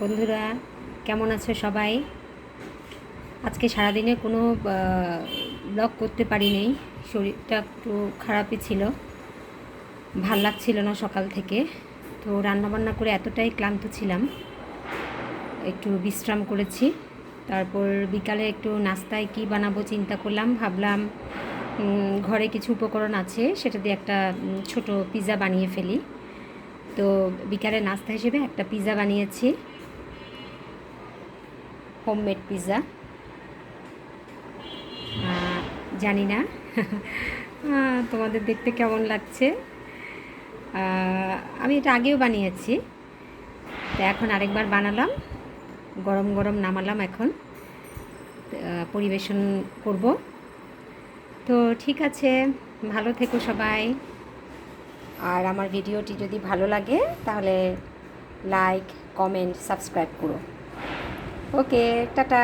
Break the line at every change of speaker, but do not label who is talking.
বন্ধুরা, কেমন আছো সবাই? আজকে সারাদিনে কোনো ব্লগ করতে পারি পারিনি, শরীরটা একটু খারাপই ছিল, ভালো লাগছিল না সকাল থেকে, তো রান্নাবান্না করে এতটাই ক্লান্ত ছিলাম, একটু বিশ্রাম করেছি, তারপর বিকালে একটু নাস্তায় কি বানাবো চিন্তা করলাম, ভাবলাম ঘরে কিছু উপকরণ আছে, সেটা দিয়ে একটা ছোট পিৎজা বানিয়ে ফেলি, তো বিকালে নাস্তা হিসেবে একটা পিৎজা বানিয়েছি হোমমেড পিৎজা জানি না। তোমাদের দেখতে কেমন লাগছে? আমি এটা আগেও বানিয়েছি। তো এখন আরেকবার বানালাম। গরম গরম নামালাম এখন। পরিবেশন করব। তো ঠিক আছে, ভালো থেকো সবাই। আর আমার ভিডিওটি যদি ভালো লাগে, তাহলে লাইক কমেন্ট সাবস্ক্রাইব করো। Okay tata.